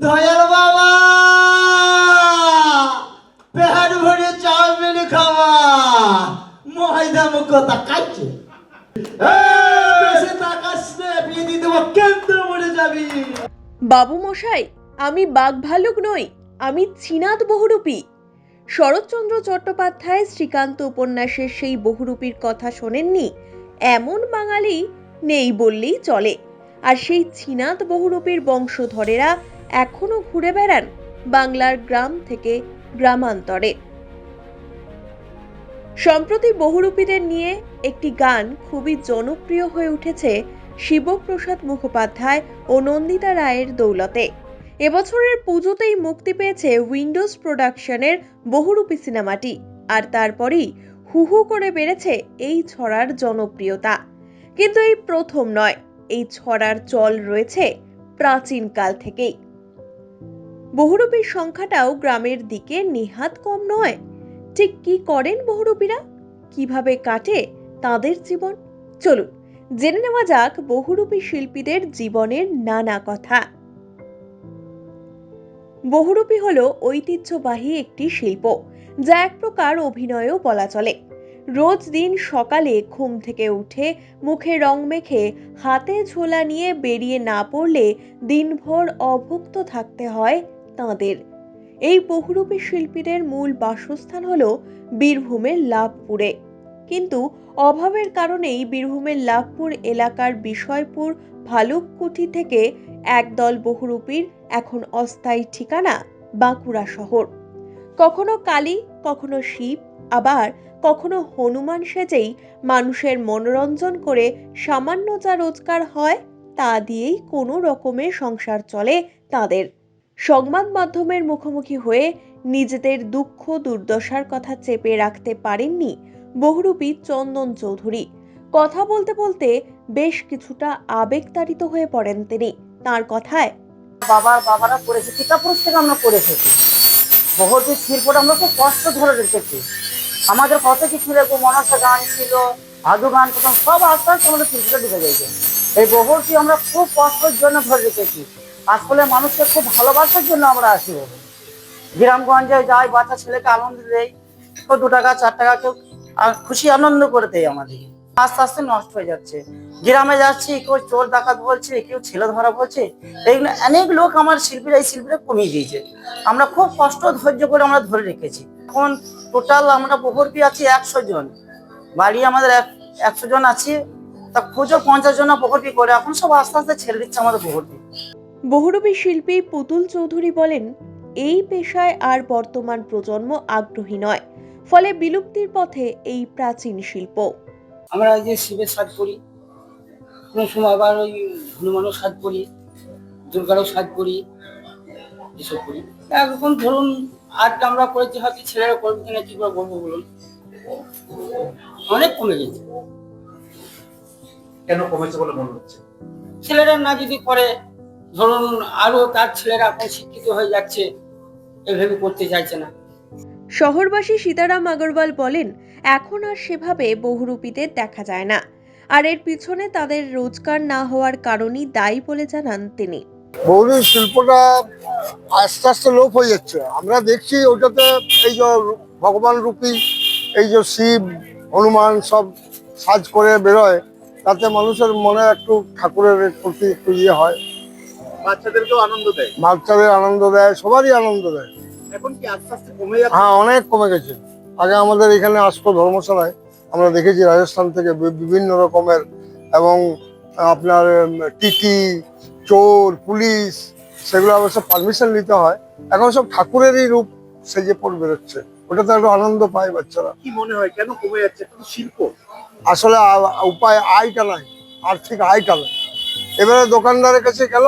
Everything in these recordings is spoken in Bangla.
দয়াল বাবা! পেহার ভরে চাউমিন খাওয়া। ময়দা মুখ তাকাচ্ছে বাবু মশাই আমি বাঘ ভালুক নই আমি চিনাত বহুরূপী। শরৎচন্দ্র চট্টোপাধ্যায় শ্রীকান্ত উপন্যাসের সেই বহুরূপীর কথা শোনেননি? এমন বাঙালি নেই বললেই চলে। আর সেই চিনাত বহুরূপীর বংশধরেরা এখনও ঘুরে বেড়ান বাংলার গ্রাম থেকে গ্রামান্তরে। সম্প্রতি বহুরূপীদের নিয়ে একটি গান খুবই জনপ্রিয় হয়ে উঠেছে শিবপ্রসাদ মুখোপাধ্যায় ও নন্দিতা রায়ের দৌলতে। এবছরের পুজোতেই মুক্তি পেয়েছে উইন্ডোজ প্রোডাকশনের বহুরূপী সিনেমাটি, আর তারপরেই হু হু করে বেড়েছে এই ছড়ার জনপ্রিয়তা। কিন্তু এই প্রথম নয়, এই ছড়ার চল রয়েছে প্রাচীনকাল থেকেই। বহুরূপীর সংখ্যাটাও গ্রামের দিকে নেহাত কম নয়। ঠিক কি করেন বহুরূপীরা? কীভাবে কাটে তাদের জীবন? চলুন, জেনে নেওয়া যাক বহুরূপী শিল্পীদের জীবনের নানা কথা। বহুরূপী হলো ঐতিহ্যবাহী একটি শিল্প, যা এক প্রকার অভিনয়ও বলা চলে। রোজ দিন সকালে ঘুম থেকে উঠে মুখে রং মেখে হাতে ঝোলা নিয়ে বেরিয়ে না পড়লে দিনভর অভুক্ত থাকতে হয় তাঁদের। এই বহুরূপী শিল্পীদের মূল বাসস্থান হল বীরভূমের লাভপুরে। কিন্তু অভাবের কারণেই বীরভূমের লাভপুর এলাকার বিষয়পুর ভালুককুঠি থেকে একদল বহুরূপীর এখন অস্থায়ী ঠিকানা বাঁকুড়া শহর। কখনো কালী, কখনো শিব, আবার কখনো হনুমান সেজেই মানুষের মনোরঞ্জন করে সামান্য যা রোজগার হয় তা দিয়েই কোনো রকমের সংসার চলে তাদের। সংবাদ মাধ্যমের মুখোমুখি হয়ে নিজেদের দুঃখ, দুর্দশার কথা চেপে রাখতে পারেননি বহুরূপী চন্দন চৌধুরী। কথা বলতে বলতে বেশ কিছুটা আবেগতাড়িত হয়ে পড়েন তিনি। তার কথায় বাবার বাবারা করেছে পিতাপুরুষ থেকে আমরা করে এসেছি। বহুটি শিল্পটা আমরা খুব কষ্ট ধরে রেখেছি। আমাদের কত কিছু ছিল? মনসা গান ছিল আদু গান সব আস্তে আস্তে আমাদের শিল্পটা ঢুকে গেছে। এই বহুটি আমরা খুব কষ্টের জন্য ধরে রেখেছি। আসলে মানুষকে খুব ভালোবাসার জন্য আমরা আসি। গ্রামগঞ্জে যাই, বাচ্চা ছেলেকে আনন্দ দেয় কেউ দু টাকা, চার টাকা, কেউ খুশি আনন্দ করে দেয় আমাদের। আস্তে আস্তে নষ্ট হয়ে যাচ্ছে। গ্রামে যাচ্ছি, কেউ চোর ডাকাত বলছে, কেউ ছেলে ধরা বলছে। এইগুলো অনেক লোক আমার শিল্পীরা, এই শিল্পীরা কমিয়ে দিয়েছে। আমরা খুব কষ্ট, ধৈর্য করে আমরা ধরে রেখেছি। এখন টোটাল আমরা বহুরপি আছি একশো জন। বাড়ি আমাদের এক, একশো জন আছি। তা খুঁজো পঞ্চাশ জন বহুরপি করে, এখন সব আস্তে আস্তে ছেড়ে দিচ্ছে আমাদের বহুরপি। বহুরূপী শিল্পী পুতুল চৌধুরী বলেন এই পেশায় আর বর্তমান প্রজন্ম আগ্রহী নয়। ফলে বিলুপ্তির পথে এই প্রাচীন শিল্প। আমরা যে শিবের সাজ করি কোনো সময় আবার ওই হনুমানও সাজ করি দুর্গারও সাজ করি এসব করি। এখন ধরুন আর্ট আমরা করেছি হয়তো ছেলেরা করবে কিনা কি করে বলব বলুন? অনেক কমে গেছে। কেন কমেছে বলে মনে হচ্ছে? ছেলেরা না যদি করে ধরুন আরও তার ছেলেরা এখন শিক্ষিত হয়ে যাচ্ছে এভাবে করতে চাইছে না। শহরবাসী সীতারাম আগরওয়াল বলেন এখন আর সেভাবে বহুরূপীদের দেখা যায় না। আর এর পিছনে তাদের রোজগার না হওয়ার কারণই দায়ী বলে জানান তিনি। বৌরি শিল্পটা আস্তে আস্তে লোপ হয়ে যাচ্ছে। আমরা দেখছি ওটাতে এই যে ভগবান রূপী এই যে শিব হনুমান সব সাজ করে বেরোয় তাতে মানুষের মনে একটু ঠাকুরের প্রতি একটু ইয়ে হয়। বাচ্চাদেরকেও আনন্দ দেয়? বাচ্চাদের আনন্দ দেয় সবারই আনন্দ দেয়। এখন কি আস্তে আস্তে কমে যাচ্ছে? হ্যাঁ অনেক কমে গেছে। আগে আমাদের এখানে আসতো ধর্মশালায় আমরা দেখেছি রাজস্থান থেকে বিভিন্ন রকমের এবং আপনার টিটি চোর পুলিশ সেগুলো অবশ্য পারমিশন নিতে হয়। এখন সব ঠাকুরেরই রূপ সেজে পড়ে বেরোচ্ছে। ওটাতে একটু আনন্দ পায় বাচ্চারা। কি মনে হয় কেন কমে যাচ্ছে? শিল্প। আসলে উপায় আয়টা নাই আর্থিক আয়টা নাই। এবারে দোকানদারের কাছে গেল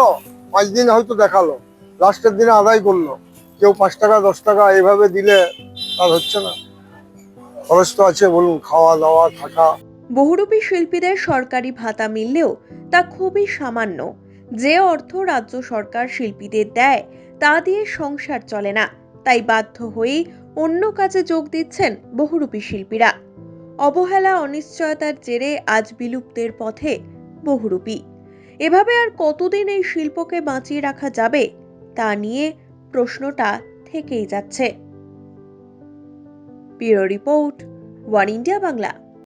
পাঁচ দিন হয়তো দেখাল। লাস্টের দিনে আদায় করল। কেউ পাঁচ টাকা, দশ টাকা এইভাবে দিলে তার হচ্ছে না। খরচ তো আছে, বলুন, খাওয়া দাওয়া, থাকা। বহুরূপী শিল্পীদের সরকারি ভাতা মিললেও তা খুবই সামান্য। যে অর্থ রাজ্য সরকার শিল্পীদের দেয়, তা দিয়ে সংসার চলে না। তাই বাধ্য হয়েই অন্য কাজে যোগ দিচ্ছেন বহুরূপী শিল্পীরা। অবহেলা, অনিশ্চয়তার জেরে আজ বিলুপ্তের পথে বহুরূপী। এভাবে আর কতদিন এই শিল্পকে বাঁচিয়ে রাখা যাবে তা নিয়ে প্রশ্নটা থেকেই যাচ্ছে। Bureau report, one India Bangla.